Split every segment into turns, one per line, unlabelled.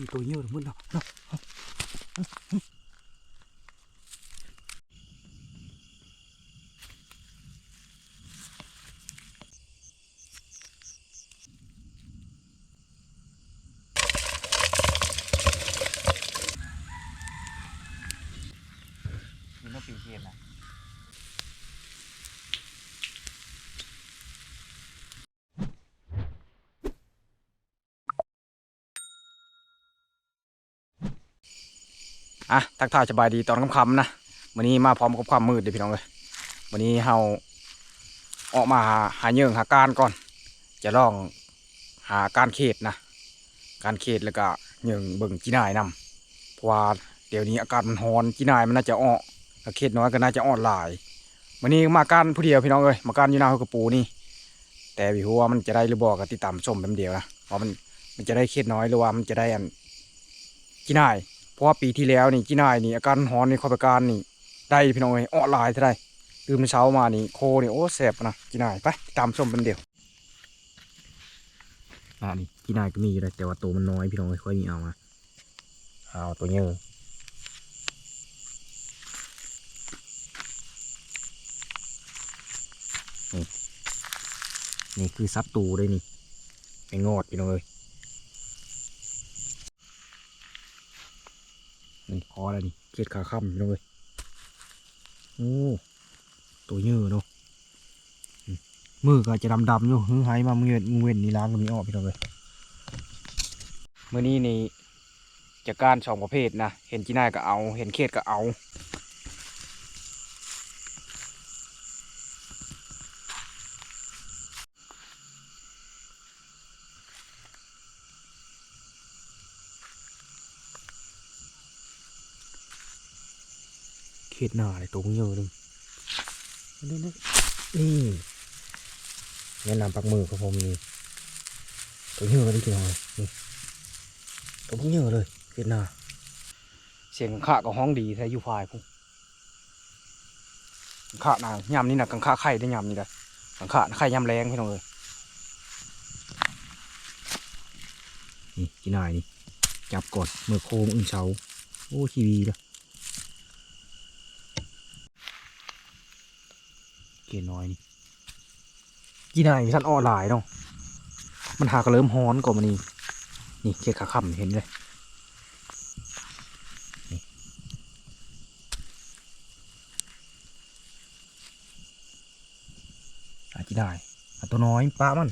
มีตัวเยอะมึงเนาะเนาะมีน้องปีเกียนนะ อะทักทายสบายดีตอนค่ำๆนะวันนี้มาพร้อมกับความมืดเดี๋ยวพี่น้องเลยวันนี้เฮาออกมาหาหาเยื่องหาการก่อน จะลองหาการเขตนะ การเขตแล้วก็เยื่องเบิ่งจีนายนำเพราะว่าเดี๋ยวนี้อากาศมันร้อนจีนายมันน่าจะอ้อถ้าเขตน้อยก็น่าจะอ่อนหลายวันนี้มาการผู้เดียวพี่น้องเลยมาการอยู่หน้าห้องกระปูนี่ แต่พี่หัวมันจะได้หรือบอกก็ติดตามชมเป็นเดียวนะว่ามันมันจะได้เขตน้อยหรือว่ามันจะได้อันจีนาย ราะว่าปีที่แล้วนี่จีนายนี่อาการหอนนี่ข้อประการนี่ได้พี่น้องเอ้ยอ้อหลายเท่าไรตื่นเช้ามานี่โคนี่โอ้แสบนะจีนายไปตามชมเป็นเดียวอ่านี่จีนายก็มีอยู่เลยแต่ว่าตัวมันน้อยพี่น้องเอ้ยค่อยมีเอามาเอาตัวเยอะนี่นี่คือซับตูเลยนี่ไปงอดพี่น้องเอ้ย นี่คอแล้วนี่เกล็ดขาค่ำเลยโอ้ตัวเยอะเนาะมือก็จะดำๆอยู่หื้อหายมาเงนเว้นนี่ล้างก็มีออกพี่น้องเลยเมื่อนี้นี่จากการสองประเภทนะ เห็นจีน่าก็เอา เห็นเขตก็เอา ขตหน้าเลยตัวเยอะเลยนี่นี่นี่แนะนำปักมือของผมนี่ตัวเยอะเลยทีเดียวนี่ตัวเยอะเลยเขตหน้าเสียงข้ากับห้องดีแท้อยู่ฝ่ายพุ่งข้านายยำนี่นะกังข้าไข่ได้ยำนี่เลยกังข้าไข่ยำแรงพี่น้องเลยนี่กินนายนี่จับกดมือโค้งอึ่งเช้าโอ้ทีวีละ เกน้อยนี่กี่นายท่านอ้อหลายเนาะมันหากเริ่มฮ้อนก่อนมันนี่นี่เกขาค่ำเห็นเลยอาจจะได้ตัวน้อยป้ามัน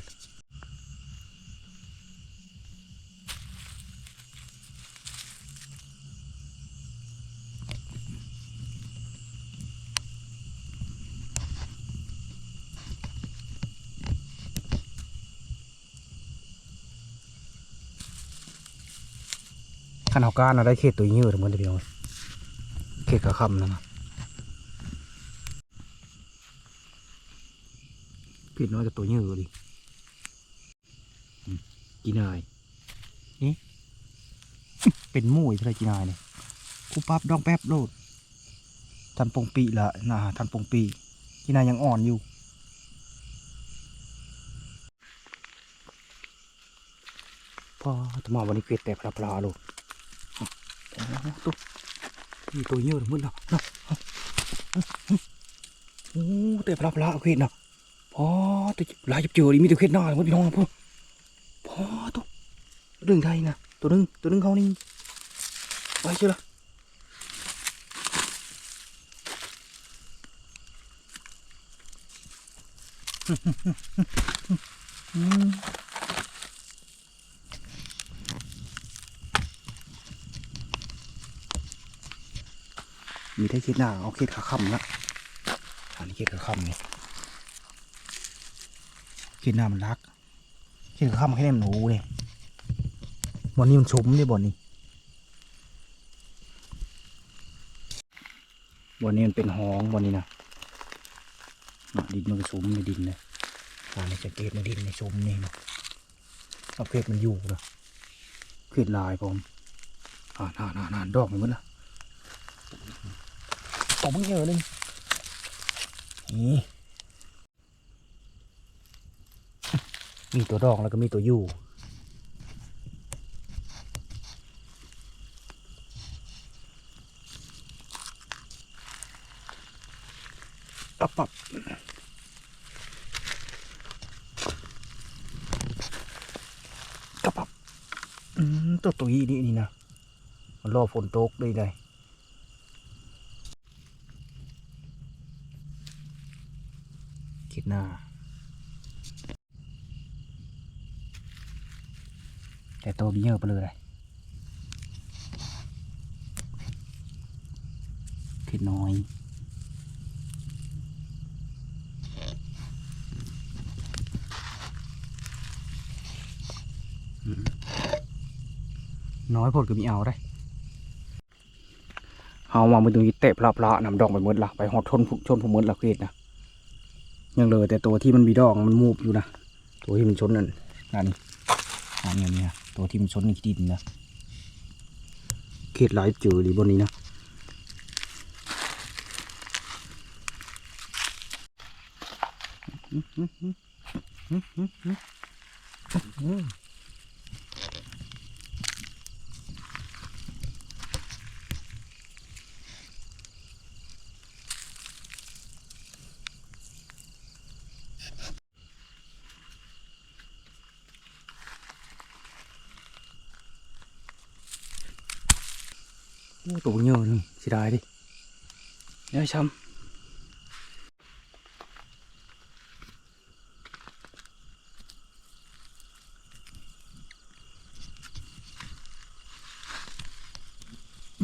ขันเอาการเอาได้เขตตัวยืดเหมือนเดียวเขตขาค่ำนั่นนะเขตน้อยกับตัวยืดดิอืมกี่นายนี่เป็นหมู่อีกเท่าไรกี่นายเนี่ยคู่ปั๊บดองแป๊บโลดทันปงปีละนะทันปงปีกี่นายยังอ่อนอยู่พอตมาวันนี้เกลียดแต่ปลาปลาลูกโอ้ ตัวมีตัวเยอะมึงเนาะเนาะโอ้แต่ปลาปลาเกลียดเนาะพอตัวลายจับเจอดิมีตัวเกลียดหน้าพี่น้องพ่อพอตัวเรื่องไทยนะตัวนึงตัวนึงเขานี่ไปเชียวละอืม มีได้คิดหน้าเอาคิดขาค่ำละอันนี้คิดขาค่ำนี่คิดหน้ามันรักคิดขาค่ำแค่นี้มันหนูเนี่ยบอนนี้มันชุมเนี่ยบอนนี้บ่อนนี้มันเป็นห้องบ่อนนี้นะดินมันก็ชุมในดินเลยอันนี้จเกตในดินในชุมนี่นะเอาเพชรมันอยู่นะเพชรลายผมอ่าน่าน่าน่าดอกมันมันนะ ตบมึงเยอะนึงนี่มีตัวดองแล้วก็มีตัวยู่ปับปับกระปับอตัวตุยนี่นี่นะ มันรอฝนตกได้เลย หน้า แต่ตัวบีเยอะไปเลยคิดน้อยน้อยพดก็มีเอาได้เอามาเป็นตรงนี้เตะพละพละนำดองไปหมดละไปหอดทนชนผู้หมดละเกรดนะ ยังเหลยแต่ตัวที่มันมีดองมันมูบอยู่นะตัวที่มันชนนั่นนั่นอันนี้เนี่ยตัวที่มันชนในดินนะเขตหลายเจอหรือบนนี้นะโอ้ตัวเยอะนึงเสียดายดิเนี่ยช้ำไม่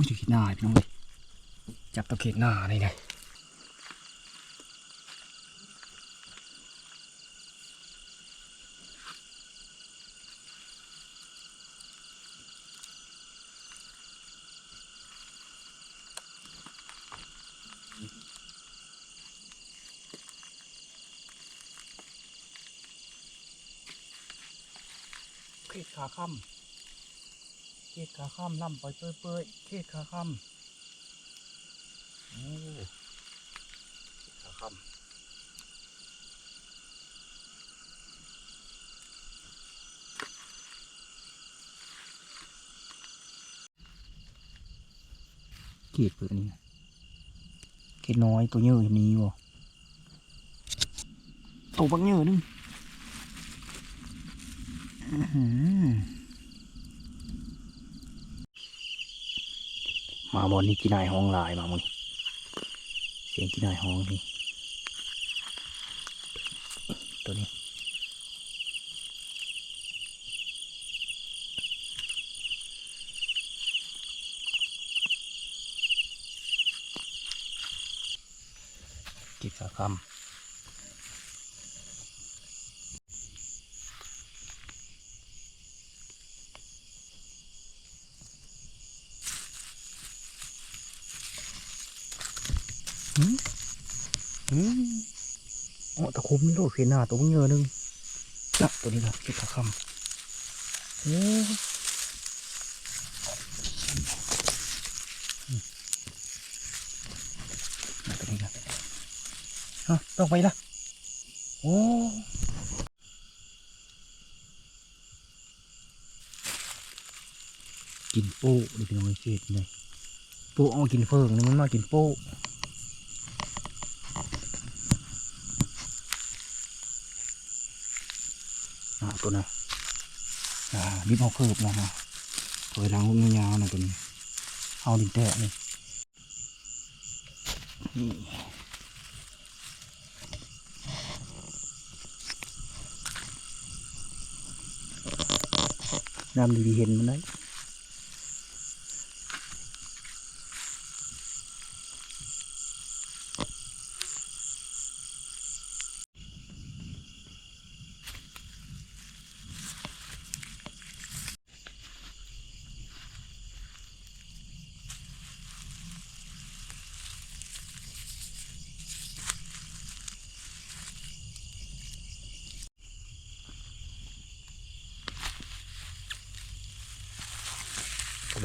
ใช่ขีดหน้าพี่น้องเลยจับตัวขีดห ขาค่ำเขตขาค่ำล่ำไปเปื่อยเปื่อยเขตขาค่ำโอ้ขาค่ำเขตเปื่อยนี่เขตน้อยตัวเยอะมีบ่ตัวบักเยอะนึง มาบอลนี่กินนายห้องลายมาบอเสียงกินนายห้องนี่ตัวนี้กิจกรรม อืมอ๋อ ตะคุมนี่โลดเขียนหน้าตัวเงยนึงนะตัวนี้ละคิดขาคำโอ้ตัวนี้ละฮะต้องไปละโอ้กินโป้เลยพี่น้องไอ้เกดเลยโป้เอากินเฟิงนี่มันมากินโป้ อ่าตัวน่ะอ่ารีบเอาเคิบนะฮะถอยหลังลงยาวๆนะตัวนี้เอาดินแตะนี่นี่น้ำดีเห็นมันได้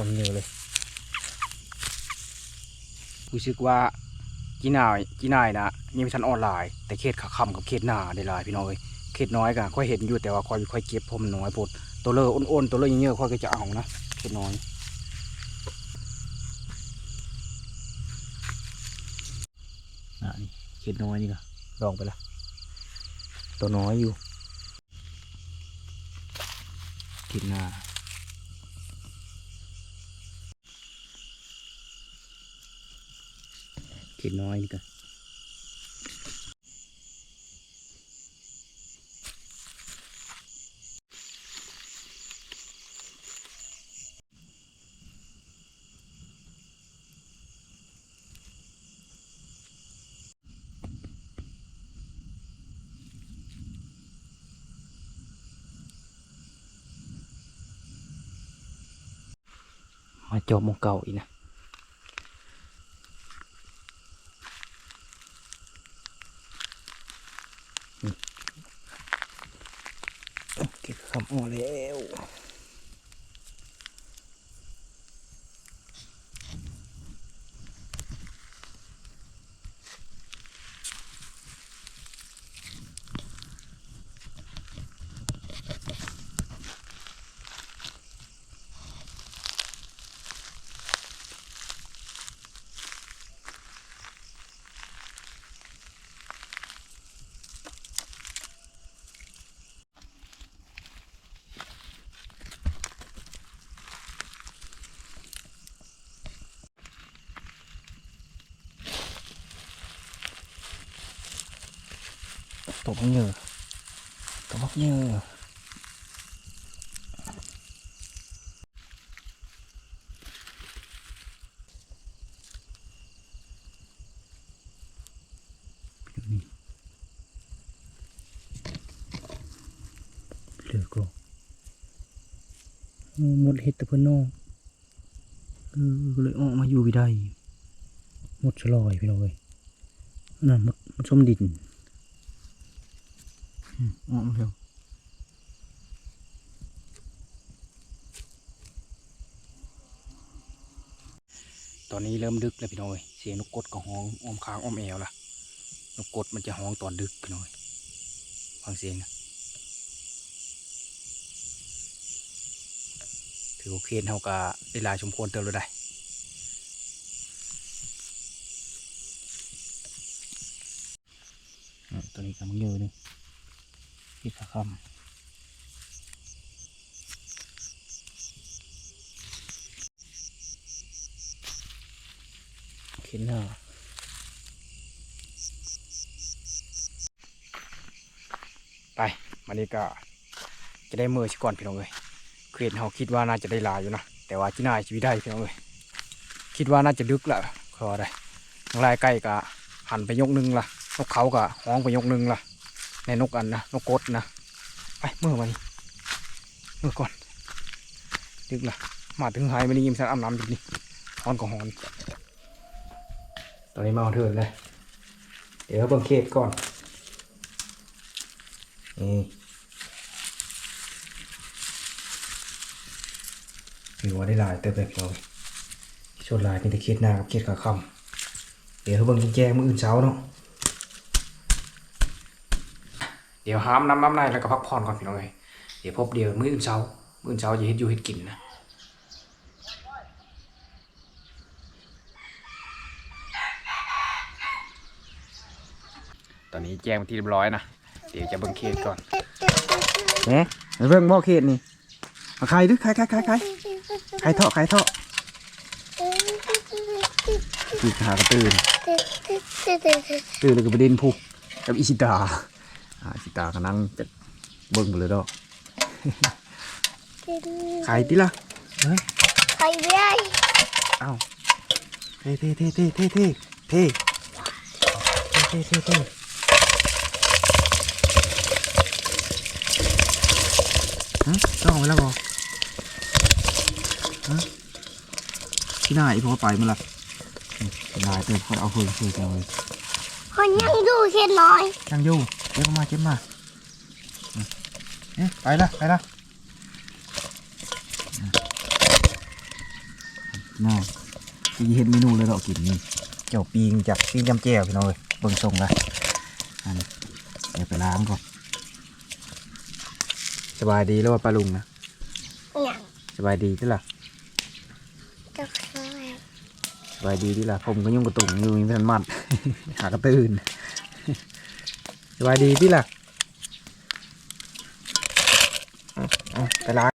บังเยอะเลยรู้สึกว่าจีนายจีนายนะยังไม่ทันออนไลน์ แต่เขตขาคำกับเขตหน้าได้หลายพี่น้องเลยเขตน้อยก็ค่อยเห็นอยู่แต่ว่าค่อยค่อยเก็บเพราะมันน้อยโพดตัวเลอะอ้นๆตัวเลอะเยอะๆค่อยก็จะเอานะเขตน้อยอะนี่เขดน้อยนี่ก็ลองไปละตัวน้อยอยู่เข็ดหน้า เข็ดน้อยนี่ก็มาจอบมองเก่าอีกนะนี่เก็บคำอ้อแล้ว ตัวบักเหยื่อตัวบักเหยื่อเหลือก็หมดเห็ดตะเพื่นนอกเลยออกมาอยู่ไม่ได้หมดชะลอยพี่เลยนั่นหมดหมดส้มดิน ออกมเตอนนี้เริ่มดึกแล้วพี่น้อยเสียงนกกดก็ห้องอ้อมค้างอ้อมแอวล่ะนกกดมันจะห้องตอนดึกพี่น้อยฟังเสียงนะถือโอเคเท่ากับเวลาชมควรเติมเลยได้ตัวนี้กำลังเยอะเล ยพี่ขาคำเข็นหน้าไปมันนี้ก็จะได้มือชิก่อนพี่น้องเลยเครียดเขาคิดว่าน่าจะได้ลายอยู่นะแต่ว่าที่น่าชีวิตได้พี่น้องเลยคิดว่าน่าจะดึกละขอได้น้องลายใกล้กะหันไปยกนึงละนกเขากะห้องไปยกนึงละ ในนกอันนะนกกดนะไปมือมานี่มือก่อนดึกละมาถึงหายไปนี่ยิ้มสันอาบน้ำดินี่ฮอนก็ฮอน ตอนนี้มาเอาเถินเลยเดี๋ยวเบิ่งเคสก่อนนี่ถือว่าได้ลายเติมแบบเราชดลายมีแต่เคสหน้ากับเคสขาคำเดี๋ยวเบิ่งแจงมืออื่นเช้าเนาะ เดี๋ยวห้ามน้ำน้ำในแล้วก็พักผ่อนก่อนพี่น้องเอ้ยเดี๋ยวพบเดี๋ยวมื้ออื่นเช้า มื้ออื่นเช้าจะเฮ็ดอยู่เฮ็ดกินนะตอนนี้แจ้งไปที่เรียบร้อยนะเดี๋ยวจะเบิ่งเคสก่อนเอ๊ะเบิ่งบ่เคสนี่มาใครดึกใครใครใครใครใครเถาะใครเถาะตื่นหากระตื่นตื่นเลยกับประเด็นผูกกับอิชิตา อ่าอิชิตากำลังจะเบิ่งไปเลยดอกใครติล่ะเฮ้ย
ไปไม่ได้
เอ้าเท่เท่เท่เท่เท่เท่เท่เท่เท่เท่ฮะต้องเอาไปแล้วบอฮะที่ไหนพอไปมันละที่ไหนเติมคนเอาเพิ่มเพิ่มจังเลย
คนยังดูแค่น้อย
ยังอยู่ เก็บมาเก็บมาเอ๊ะไปละไปละอืมน่าจะเห็นเมนูเลยเรากินนี่เจ้าปีงจากปีงจำแจ่วพี่น้อยเบิ่งทรงละอันนี้เดี๋ยวไปล้างก่อนสบายดีแล้วว่าปลาลุงนะสบายดีที่ล่ะสบายดีที่ล่ะผมก็ยุ่งกระตุ่งอยู่มีพันมัดหากระตื่น สบายดีพี่ล่ะไปล้าง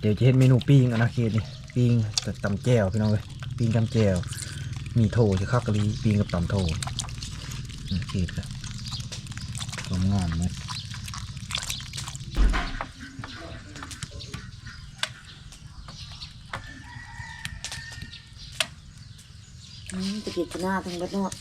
เดี๋ยวจะเห็นเมนูปิ้งอนาเขตนี่ปิ้งกับตำแจ่วพี่น้องเลยปิ้งตำแจ่วมีโถจะข้าวกะหรี่ปิ้งกับตำโถเขตกันสมงานเลย
อืมตะเกียบหน้าทั้งบัดเนาะ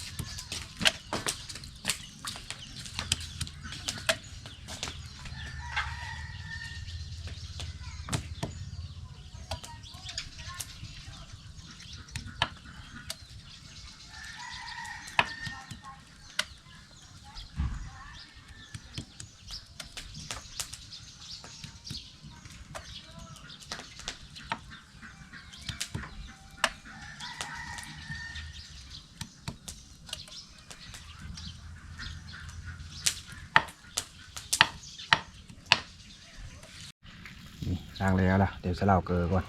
นี่ล้างแล้วล่ะ เดี๋ยว สลาวเกลือก่อน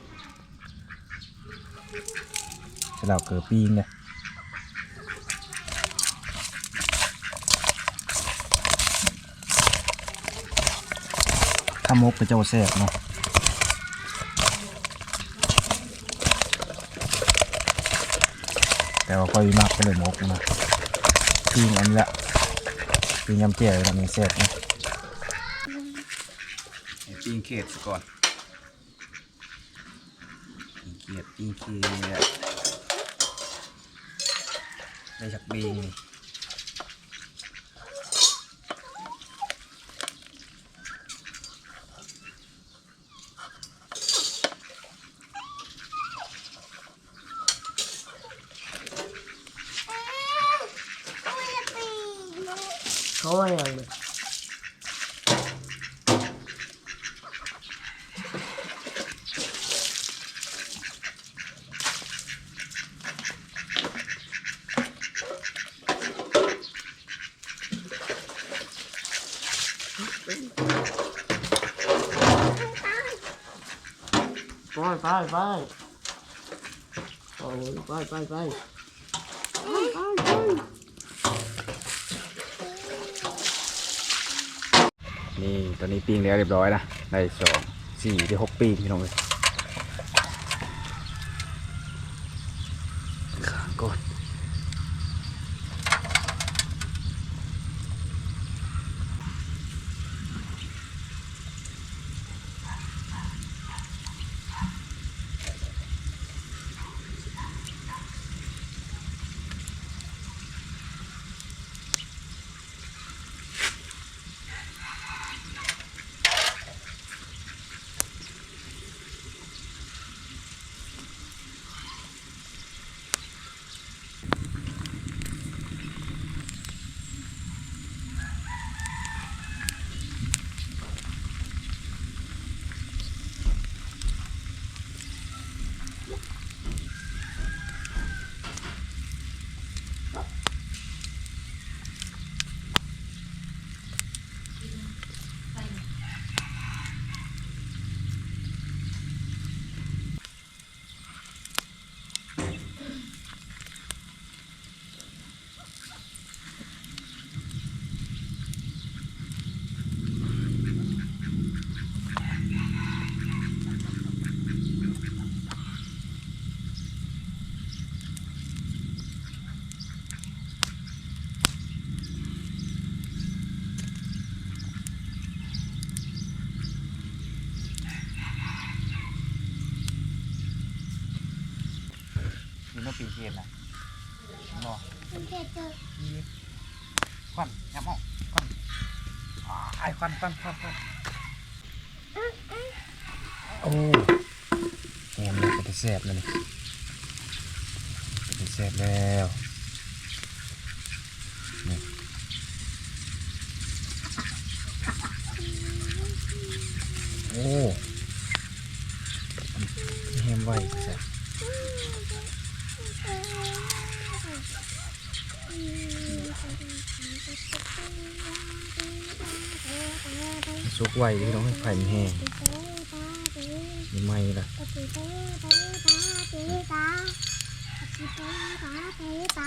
สลาวเกลือปิ้งเนี่ยข้ามกเป็นเจ้าแซ่บเนาะแต่ว่าค่อยมักไปเลยมกนะปิ้งอันนี้ละปิ้งยำเจียวอันนี้แซ่บนะปิ้งเขียดก่อน เขียดปิ้งเขียดได้จากบิง
เขาว่าอย่างเลย ไปไปไปโอ้ยไปไปไปไปไป
นี่ตอนนี้ปิ้งแล้วเรียบร้อยนะได้สองสี่ได้หกปิ้งพี่น้องเลยข้า ก่อนนี่ต้องปีเขียดนะบอก
มันเผ็ดจัง
ควันยำออกควันอ้ายควันควันควันควันโอ้แหมมันเป็นแซ่บเลยนี่เป็นแซ่บแล้วนี่โอ้ ไว้พี่น้องให้ไผ่มันแห้งนี่ไม่ละ
เก็ที่โตตาไปต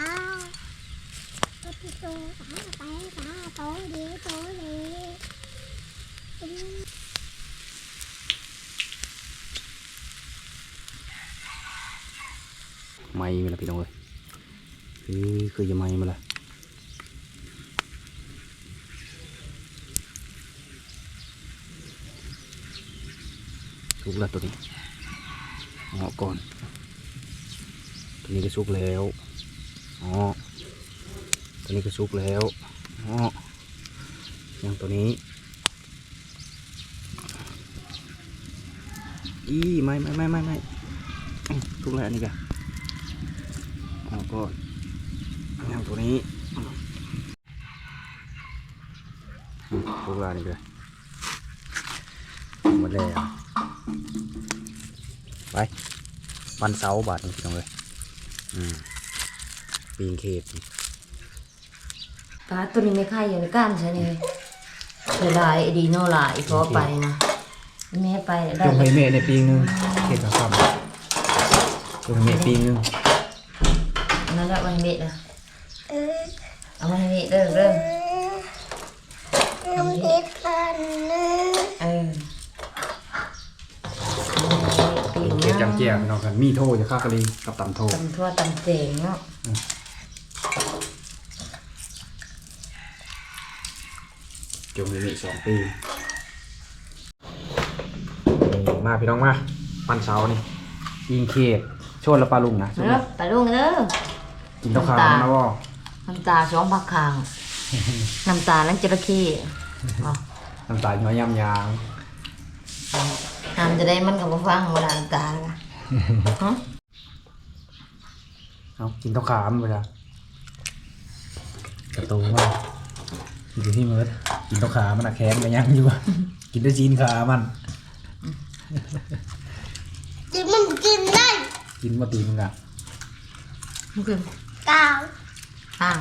าโตดีโตดี
ไม่มาละพี่น้องเอ้ยคือคือจะไม่มาละ สุกแล้วตัวนี้เหาะก่อน ตัวนี้ก็สุกแล้วอ๋อตัวนี้ก็สุกแล้วอ๋อยังตัวนี้อีไม่ไม่ไม่ไม่ไม่อื้อสุกแล้วอันนี้กันแล้วก็อย่างตัวนี้อืมพวกรานี่เลยหมดแล้ว ไปวันเสาร์บาทนี่พี่น้องเลยอืมปีนเขต
ตาตัวนี้ไม่ค่ายอยู่ในก้านใช่ไหมเสียดายไอ้ดีโน่หลายเพราะไปนะแม่ไปได้
จงให้เมฆในปีนึงเขตสองคำจงให้เมฆปีนึง
นั่นแหละวันเมฆนะ
เออ
เอามาให้เมฆเริ่มเริ่ม
น้ำพริกกันนะ
เออ
ปีน เขตจำเจียพี่น้องกันมีโทจะฆ่ากะลีกับตำโท
ตำทั่วตำเจงเนาะ
จงให้เมฆสองปีมาพี่น้องมาวันเสาร์นี่ปีนเขตชวนและปลาลุงนะ
เด้อปลุงเด้อ
กินข้าวขาวนะบ่
น้ำตาสองผักคางน้ำตาลังจระเข้
น้ำตาลย้อยยำยาง
น้ำจะได้มันกับฟังเวลานตาละฮะ
เอากินข้าวขามไปละกระโตมากกินที่เมิร์ดกินข้าวขามันอะแข็งกันยังอยู่อะกินได้จีนขามัน
จินมันกินได้
กินมาตีมึงอะ
มันคือกา
ว
ข้าง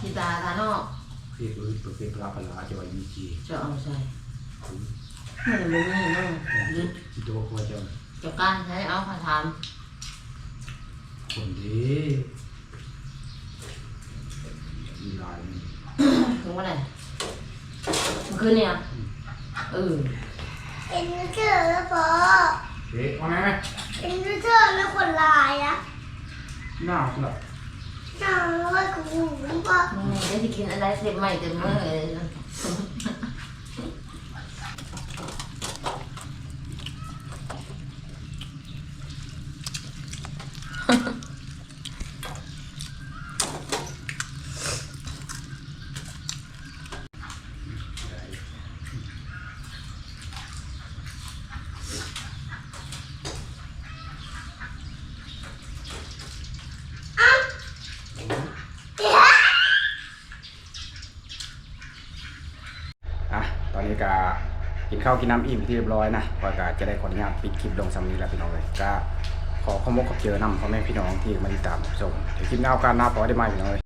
ที่ตาตาเนาะ
พี่เปิดเปิดเป็นปลาปลาจะไว้มีจี
จะเอาใส่ไม่ได้ไม่มีเนาะยึด
จิโตควรจะ
จะการใช้เอาคาถาม
คนดีมีลายนี่
ถึงว่าไหนมันคือเนี่ยเออ
เอ็นเจอร์แล้วพอ
เด็กว่าไงไหม
เอ็นเจอร์แล้วคนลายอะ
หน้าคุณล่ะ
น่ารักกูรู้ปะ
มึงได้กินอะไรเสร็จใหม่เต็มมือเลยนะ
อะตอนนี้ก็กิน ข้าวกินน้ำอิ่มที่เรียบร้อยนะว่าก็จะได้ขออนุญาตปิดคลิปลงสำนี้แล้วพี่น้องเลยก็ขอขอมกขอบเจอนำพ่อแม่พี่น้องที่มาติดตามชมเดี๋ยวคลิปหน้าโอกาสหน้าปอได้ไหมพี่น้องเลย